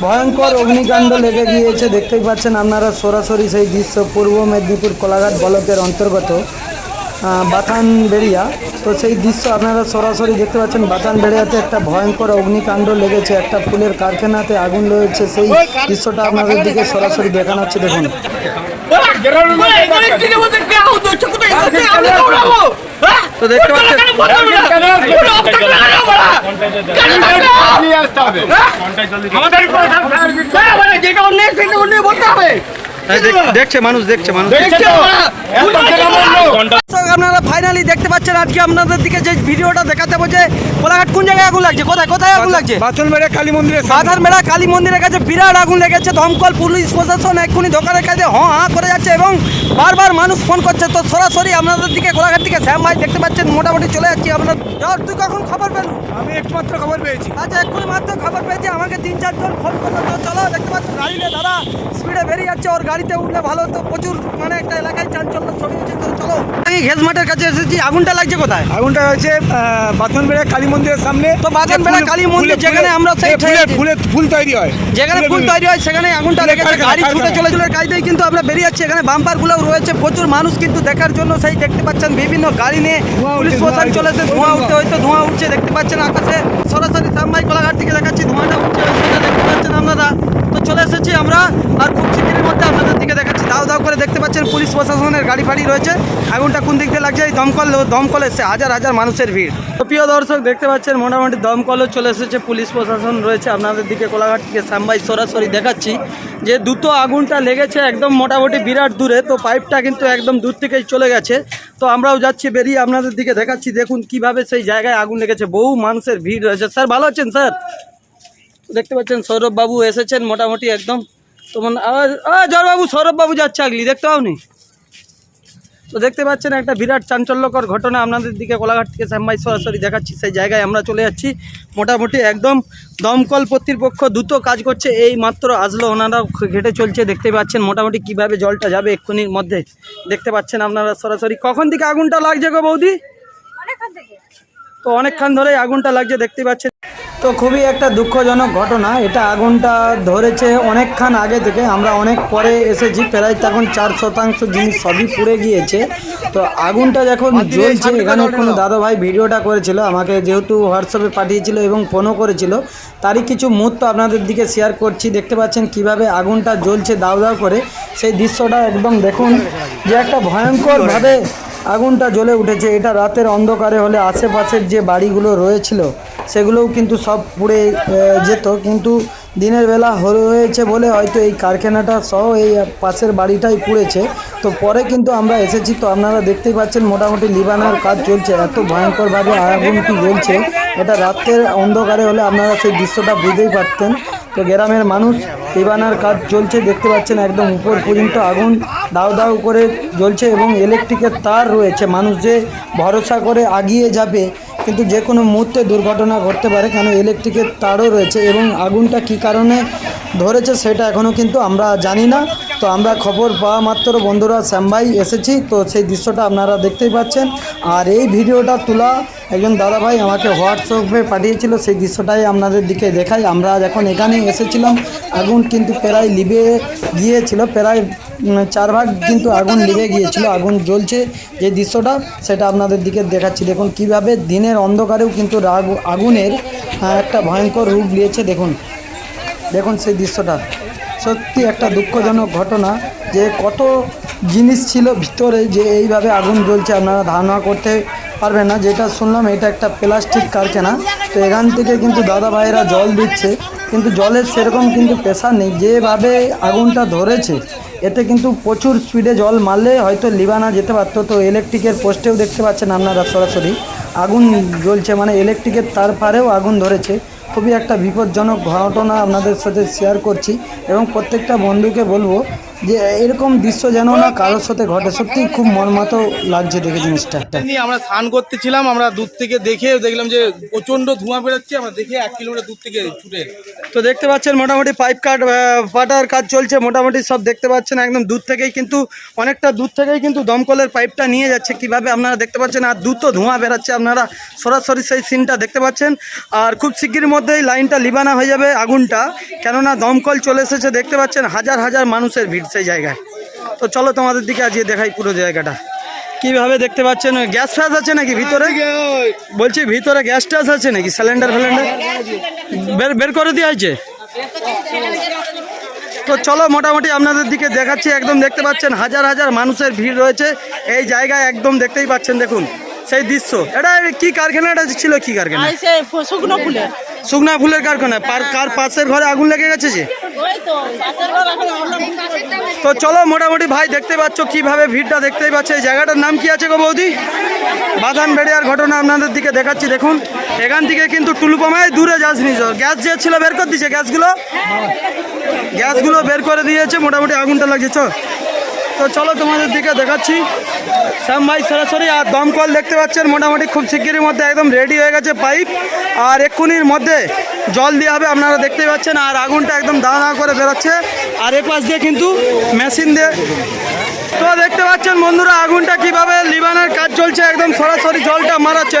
ভয়ঙ্কর অগ্নিকাণ্ড লেগে গিয়েছে দেখতেই পাচ্ছেন আপনারা সরাসরি সেই দৃশ্য পূর্ব মেদিনীপুর কোলাঘাট ব্লকের অন্তর্গত বাথান বেড়িয়া তো সেই দৃশ্য আপনারা সরাসরি দেখতে পাচ্ছেন বাথান বেড়িয়াতে একটা ভয়ঙ্কর অগ্নিকাণ্ড লেগেছে একটা ফুলের কারখানাতে আগুন রয়েছে সেই দৃশ্যটা আপনাদের দিকে সরাসরি দেখানো হচ্ছে দেখুন তো দেখতে পাচ্ছেন? হ্যাঁ, দেখছে মানুষ দেখছে মানুষ। আপনারা ফাইনালি দেখতে পাচ্ছেন আজকে আপনাদের দিকে যে ভিডিওটা দেখাতে বলছে কোলাঘাট কোন জায়গায় আগুন লাগছে? কোথায় কোথায় আগুন লাগছে? বাথন মেরে কালী মন্দিরের বাধার মেলা কালী মন্দিরের কাছে বিরাট আগুন লেগেছে দমকল পুলিশ প্রশাসন এক্ষুনি দোকানের কাছে হ হা করে যাচ্ছে এবং বারবার মানুষ ফোন করছে। তো সরাসরি আপনাদের দিকে কোলাঘাট থেকে শ্যাম ভাই দেখতে পাচ্ছেন মোটামুটি চলে যাচ্ছি আপনার তুই কখন খবর পেল? আমি একটু মাত্র খবর পেয়েছি। আচ্ছা এক্ষুনি মাত্র খবর পেয়েছি আমাকে তিন চারজন ফোন করল। তো চলো দেখতে পাচ্ছি গাড়ি নিয়ে দাদা স্পিডে বেরিয়ে যাচ্ছে ওর গাড়িতে উঠলে ভালো তো প্রচুর মানে একটা এলাকায় চাঞ্চল্য এই ঘেস মাঠের কাছে এসেছি। আগুনটা লাগছে কোথায়? আগুনটা হয়েছে বাথন মেরে কালী মন্দিরের সামনে। তো বাথনবেড়া কালী মন্দির যেখানে আমরা ফুলে তৈরি হয়। যেখানে ফুল তৈরি হয় সেখানে আগুনটা লেগেছে গাড়ি ছুটে চলে চলে কাজেই কিন্তু আমরা বেরিয়ে যাচ্ছি। এখানে বাম্পারগুলো রয়েছে প্রচুর মানুষ কিন্তু দেখার জন্য সেই দেখতে পাচ্ছেন বিভিন্ন গাড়ি নিয়ে। ধোঁয়া পুলিশ প্রশাসন চলেছে ধোঁয়া। উঠতে হয়তো ধোঁয়া উঠছে দেখতে পাচ্ছেন আকাশে। সরাসরি সামবাই কোলাঘাট থেকে দেখাচ্ছি ধোঁয়াটা উঠছে সেটা দেখতে পাচ্ছেন আপনারা। চলে এসেছি আমরা। আর খুব শিগগিরের মধ্যে আপনাদের দিকে দেখাচ্ছি। দাও দাও করে দেখতে পাচ্ছেন পুলিশ প্রশাসনের গাড়ি ফাড়ি রয়েছে। আগুনটা কোন দিক দিয়ে লাগছে? এই দমকল দমকল এসে হাজার হাজার মানুষের ভিড়। তো প্রিয় দর্শক, দেখতে পাচ্ছেন মোটামুটি দমকলও চলে এসেছে। পুলিশ প্রশাসন রয়েছে। আপনাদের দিকে কোলাঘাট থেকে সামবাই সরাসরি দেখাচ্ছি যে দ্রুত আগুনটা লেগেছে একদম মোটামুটি বিরাট দূরে। তো পাইপটা কিন্তু একদম দূর থেকেই চলে গেছে। তো আমরাও যাচ্ছি বেরিয়ে আপনাদের দিকে দেখাচ্ছি। দেখুন কীভাবে সেই জায়গায় আগুন লেগেছে। বহু মানুষের ভিড় রয়েছে। স্যার, ভালো আছেন, স্যার? দেখতে পাচ্ছেন সৌরভ বাবু এসেছেন মোটামুটি একদম। তোমার জয়বাবু সৌরভ বাবু যাচ্ছে আগলি দেখতে পাওনি? তো দেখতে পাচ্ছেন একটা বিরাট চাঞ্চল্যকর ঘটনা আপনাদের দিকে কোলাঘাট থেকে শ্যামবাই সরাসরি দেখাচ্ছি সেই জায়গায় আমরা চলে যাচ্ছি। মোটামুটি একদম দমকল কর্তৃপক্ষ দ্রুত কাজ করছে এই মাত্র আসলো ওনারা ঘেটে চলছে দেখতে পাচ্ছেন মোটামুটি কীভাবে জলটা যাবে এক্ষুনির মধ্যে। দেখতে পাচ্ছেন আপনারা সরাসরি কখন থেকে আগুনটা লাগছে গো বৌদি? তো অনেকক্ষণ ধরে আগুনটা লাগছে দেখতে পাচ্ছেন তো খুবই একটা দুঃখজনক ঘটনা। এটা আগুনটা ধরেছে অনেকক্ষণ আগে থেকে। আমরা অনেক পরে এসেছি প্রায় তখন চার শতাংশ জিনিস সবই পুড়ে গিয়েছে। তো আগুনটা যখন জ্বলছে এখানে কোনো দাদা ভাই ভিডিওটা করেছিল আমাকে যেহেতু হোয়াটসঅ্যাপে পাঠিয়েছিল এবং ফোনও করেছিল তারই কিছু মুহূর্ত আপনাদের দিকে শেয়ার করছি। দেখতে পাচ্ছেন কীভাবে আগুনটা জ্বলছে দাও দাও করে। সেই দৃশ্যটা একদম দেখুন যে একটা ভয়ঙ্করভাবে আগুনটা জ্বলে উঠেছে। এটা রাতের অন্ধকারে হলে আশেপাশের যে বাড়িগুলো রয়েছিল, সেগুলোও কিন্তু সব পুড়ে যেত। কিন্তু দিনের বেলা হয়েছে বলে হয়তো এই কারখানাটা সহ এই পাশের বাড়িটাই পুড়েছে। তো পরে কিন্তু আমরা এসেছি। তো আপনারা দেখতেই পাচ্ছেন, মোটামুটি লিবানার কাজ চলছে। এত ভয়ঙ্করভাবে আগুনটি জ্বলছে। এটা রাতের অন্ধকারে হলে আপনারা সেই দৃশ্যটা বুঝতেই পারতেন। তো গ্রামের মানুষ লিবানার কাজ চলছে, দেখতে পাচ্ছেন একদম উপর পর্যন্ত আগুন দাউ দাউ করে জ্বলছে এবং ইলেকট্রিকের তার রয়েছে। মানুষ যে ভরসা করে আগিয়ে যাবে, কিন্তু যে কোনো মুহূর্তে দুর্ঘটনা ঘটতে পারে, কেন ইলেকট্রিকের তারও রয়েছে এবং আগুনটা কি কারণে ধরেছে সেটা এখনও কিন্তু আমরা জানি না। তো আমরা খবর পাওয়া মাত্র বন্ধুরা শ্যামভাই এসেছি। তো সেই দৃশ্যটা আপনারা দেখতেই পাচ্ছেন। আর এই ভিডিওটা তোলা একজন দাদাভাই আমাকে হোয়াটসঅ্যাপে পাঠিয়েছিল, সেই দৃশ্যটাই আপনাদের দিকে দেখাই। আমরা যখন এখানে এসেছিলাম। আগুন কিন্তু প্রায় লিবে গিয়েছিল, প্রায় চার ভাগ কিন্তু আগুন লিবে গিয়েছিল, আগুন জ্বলছে যে দৃশ্যটা সেটা আপনাদের দিকে দেখাচ্ছি। দেখুন কীভাবে দিনের অন্ধকারেও কিন্তু আগুনের একটা ভয়ঙ্কর রূপ নিয়েছে। দেখুন। দেখুন সেই দৃশ্যটা। সত্যি একটা দুঃখজনক ঘটনা যে কত জিনিস ছিল ভিতরে যে এইভাবে আগুন জ্বলছে, আপনারা ধারণা করতে পারবেন না। যেটা শুনলাম, এটা একটা প্লাস্টিক কারখানা। তো এখান থেকে কিন্তু দাদা ভাইয়েরা জল দিচ্ছে। কিন্তু জলের সেরকম কিন্তু প্রেশার নেই। যেভাবে আগুনটা ধরেছে, এতে কিন্তু প্রচুর স্পিডে জল মারলে হয়তো লিবানা যেতে পারতো। তো ইলেকট্রিকের পোস্টেও দেখতে পাচ্ছেন আপনারা সরাসরি। আগুন জ্বলছে মানে ইলেকট্রিকের তার পারেও আগুন ধরেছে। খুবই একটা বিপজ্জনক ঘটনা আপনাদের সাথে শেয়ার করছি এবং প্রত্যেকটা বন্ধুকে বলব যে এরকম দৃশ্য যেন না কারোর সাথে ঘটে সত্যি খুব মর্মাত লাগছে দেখে জিনিসটা। আমরা স্নান করতেছিলাম আমরা দূর থেকে দেখে দেখলাম যে প্রচণ্ড ধোঁয়া বেরোচ্ছে আমরা দেখে এক কিলোমিটার দূর থেকে ছুটে তো দেখতে পাচ্ছেন মোটামুটি পাইপ কাট পাটার কাজ চলছে মোটামুটি সব দেখতে পাচ্ছেন একদম দূর থেকেই কিন্তু অনেকটা দূর থেকেই কিন্তু দমকলের পাইপটা নিয়ে যাচ্ছে। কীভাবে আপনারা দেখতে পাচ্ছেন আর দ্রুত ধোঁয়া বেরাচ্ছে আপনারা সরাসরি সেই সিনটা দেখতে পাচ্ছেন। আর খুব শিগগির মধ্যেই লাইনটা লিবানা হয়ে যাবে আগুনটা কেননা দমকল চলে এসেছে দেখতে পাচ্ছেন হাজার হাজার মানুষের ভিড়। সেই জায়গায় তো চলো তোমাদের দিকে আজকে দেখাই পুরো জায়গাটা। কীভাবে দেখতে পাচ্ছেন? গ্যাস ফ্যাস আছে নাকি ভিতরে? বলছি, ভিতরে গ্যাস ট্যাস আছে নাকি? সিলিন্ডার ফিলিন্ডার? বের বের করে দেওয়া হয়েছে? তো চলো মোটামুটি আপনাদের দিকে দেখাচ্ছি, একদম দেখতে পাচ্ছেন হাজার হাজার মানুষের ভিড় রয়েছে। এই জায়গায় একদম দেখতেই পাচ্ছেন, দেখুন। সেই দৃশ্য। এটা কি কারখানাটা ছিল? কি কারখানা? শুকনো ফুলের। শুকনা ফুলের কারখানা কার পাশের ঘরে আগুন লেগে গেছে যে? তো চলো মোটামুটি ভাই, দেখতে পাচ্ছ কীভাবে ভিড়টা দেখতেই পাচ্ছ। এই জায়গাটার নাম কি আছে গো বৌদি? বাগান বেড়িয়ার ঘটনা আপনাদের দিকে দেখাচ্ছি, দেখুন। এখান থেকে কিন্তু টুলুপামায় দূরে যাস নিজ গ্যাস যে ছিল বের করে দিয়েছে, গ্যাসগুলো? গ্যাসগুলো বের করে দিয়েছে, মোটামুটি আগুনটা লাগছে চ তো চলো তোমাদের দিকে দেখাচ্ছি। শ্যাম ভাই সরাসরি আর দমকল দেখতে পাচ্ছেন। মোটামুটি খুব শিগগিরের মধ্যে একদম রেডি হয়ে গেছে পাইপ আর এক্ষুনির মধ্যে জল দেওয়া হবে আপনারা দেখতেই পাচ্ছেন। আর আগুনটা একদম দাঁড়া দাঁড়া করে বেরোচ্ছে। আর এ পাশ দিয়ে কিন্তু মেশিন দিয়ে তো দেখতে পাচ্ছেন বন্ধুরা আগুনটা কীভাবে লিবানের কাজ চলছে? একদম সরাসরি জলটা মারাচ্ছে।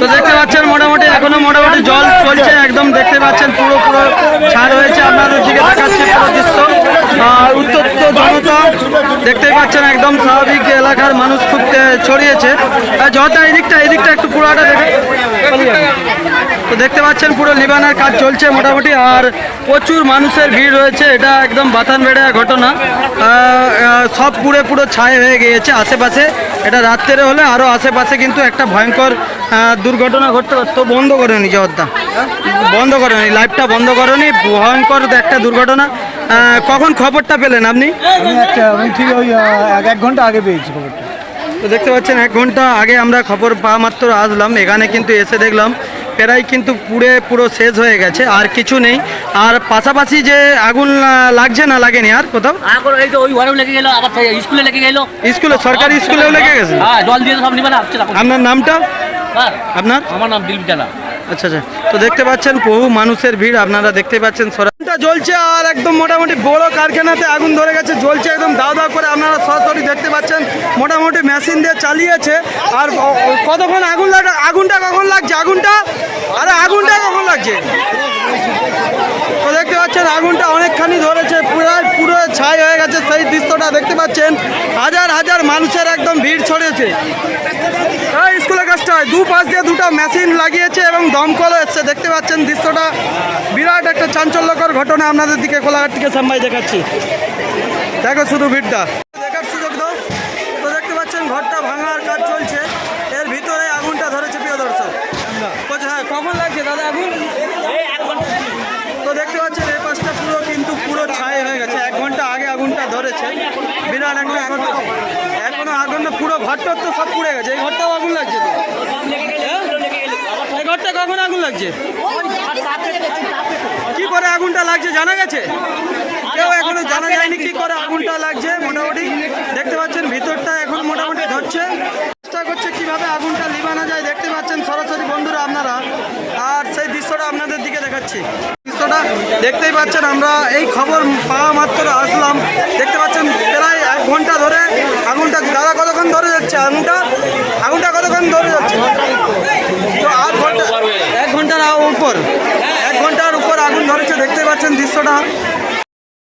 তো দেখতে পাচ্ছেন মোটামুটি এখনও মোটামুটি জল চলছে একদম দেখতে পাচ্ছেন পুরো পুরো ছাড় হয়েছে। আপনাদের দিকে দেখাচ্ছে পুরো দৃশ্য। উত্তপ্ত জনতা দেখতে পাচ্ছেন একদম স্বাভাবিক এলাকার মানুষ খুব ছড়িয়েছে। আর জলটা এই দিকটা এই দিকটা একটু পুরোটা দেখে। তো দেখতে পাচ্ছেন পুরো লিবানের কাজ চলছে মোটামুটি আর প্রচুর মানুষের ভিড় রয়েছে এটা একদম বাতান বেড়ে ঘটনা সব পুরো পুরো ছায় হয়ে গিয়েছে আশেপাশে এটা রাত্রে হলে আরও আশেপাশে কিন্তু একটা ভয়ঙ্কর দুর্ঘটনা ঘটতে পারত তো বন্ধ করেনি জগদ্দা বন্ধ করেনি লাইভটা বন্ধ করেনি ভয়ঙ্কর একটা দুর্ঘটনা। কখন খবরটা পেলেন আপনি? ঠিক ওই এক এক ঘণ্টা আগে পেয়েছি খবরটা। তো দেখতে পাচ্ছেন এক ঘণ্টা আগে আমরা খবর পাওয়া মাত্র আসলাম এখানে কিন্তু এসে দেখলাম প্রায় কিন্তু পুড়ে পুরো শেষ হয়ে গেছে আর কিছু নেই। আর পাশাপাশি যে আগুন লাগছে না লাগেনি আর কোথাও? এই তো ওই ঘরেও লেগে গেল আবার স্কুলে লেগে গেল। স্কুলে সরকারি স্কুলেও লেগে গেছে? হ্যাঁ জল দিয়ে সব আপনার নামটা? হ্যাঁ, আপনার? আমার নাম দিলীপ জানা। আচ্ছা আচ্ছা। তো দেখতে পাচ্ছেন, বহু মানুষের ভিড়, আপনারা দেখতে পাচ্ছেন সরাসরি জ্বলছে আর একদম মোটামুটি বড় কারখানাতে আগুন ধরে গেছে, জ্বলছে একদম দাও দাও করে আপনারা সরাসরি দেখতে পাচ্ছেন। মোটামুটি মেশিন দিয়ে চালিয়েছে। আর কতক্ষণ আগুন লাগা আগুনটা কখন লাগছে? আগুনটা? আরে, আগুনটা কখন লাগছে? তো দেখতে পাচ্ছেন, আগুনটা অনেকখানি ধরেছে। পুরো ছাই হয়ে গেছে সেই দৃশ্যটা দেখতে পাচ্ছেন। হাজার হাজার মানুষের একদম ভিড় ছড়িয়েছে। এই স্কুলের কাজটা দু পাশ দিয়ে দুটো মেশিন লাগিয়েছে এবং দমকল এসছে। দেখতে পাচ্ছেন দৃশ্যটা। বিরাট একটা চাঞ্চল্যকর ঘটনা আপনাদের দিকে, কোলাঘাট থেকে সাম্বাই দেখাচ্ছি। দেখো শুধু ভিড়টা। আগুনটা ধরেছে। বিরাট একটা ঘটনা এখনও আগুনটা পুরো ঘরটার তো সব পুড়ে গেছে। এই ঘরটাও আগুন লাগছে হ্যাঁ? এই ঘরটা কখন আগুন লাগছে? কি করে আগুনটা লাগছে জানা গেছে? কেউ এখনও জানা যায়নি কি করে আগুনটা লাগছে মোটামুটি। দেখতে পাচ্ছেন ভিতরটা এখন মোটামুটি ধরছে। চেষ্টা করছে কীভাবে আগুনটা লিবানো যায়। দেখতে পাচ্ছেন সরাসরি বন্ধুরা আপনারা। আর সেই দৃশ্যটা আপনাদের দিকে দেখাচ্ছি। দৃশ্যটা দেখতেই পাচ্ছেন, আমরা এই খবর পাওয়া মাত্র আসলাম। দেখতে পাচ্ছেন, প্রায় এক ঘণ্টা ধরে আগুনটা দাদা কতক্ষণ ধরে যাচ্ছে? আগুনটা আগুনটা কতক্ষণ ধরে যাচ্ছে? তো আধ ঘণ্টা, এক ঘণ্টার উপর, এক ঘণ্টার উপর আগুন ধরেছে দেখতে পাচ্ছেন দৃশ্যটা।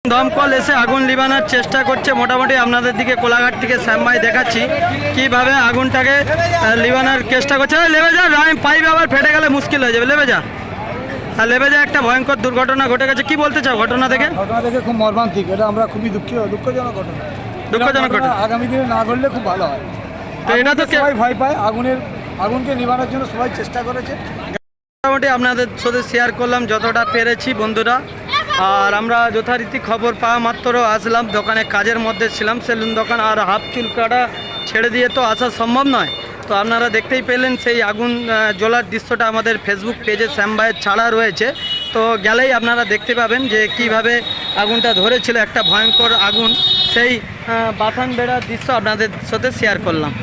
দমকল এসে আগুন লিবানোর চেষ্টা করছে। মোটামুটি আপনাদের দিকে কোলাঘাট থেকে শ্যামবাই দেখাচ্ছি, কীভাবে আগুনটাকে লিবানোর চেষ্টা করছে। লেবে যা পাইপ আবার ফেটে গেলে মুশকিল হয়ে যাবে। লেবে যা আর লেবেজে একটা ভয়ঙ্কর দুর্ঘটনা ঘটে গেছে কি বলতে চাও ঘটনা থেকে ঘটনা দেখে খুব মর্মান্তিক এটা আমরা খুবই দুঃখী দুঃখজনক ঘটনা। দুঃখজনক ঘটনা। আগামী দিনে না ঘটলে খুব ভালো হয়। তো এটা তো সবাই ভয় পায় আগুনের আগুনকে নিবানোর জন্য সবাই চেষ্টা করেছে। মোটামুটি আপনাদের সাথে শেয়ার করলাম যতটা পেরেছি বন্ধুরা। আর আমরা যথারীতি খবর পাওয়া মাত্র আসলাম দোকানে কাজের মধ্যে ছিলাম সেলুন দোকান আর হাফ চুল কাটা ছেড়ে দিয়ে তো আসা সম্ভব নয়। তো আপনারা দেখতেই পেলেন সেই আগুন জ্বলার দৃশ্যটা আমাদের ফেসবুক পেজে শ্যামবাইয়ের ছাড়া রয়েছে। তো গেলেই আপনারা দেখতে পাবেন যে কীভাবে আগুনটা ধরেছিল, একটা ভয়ঙ্কর আগুন। সেই বাথান বেড়ার দৃশ্য আপনাদের সাথে শেয়ার করলাম।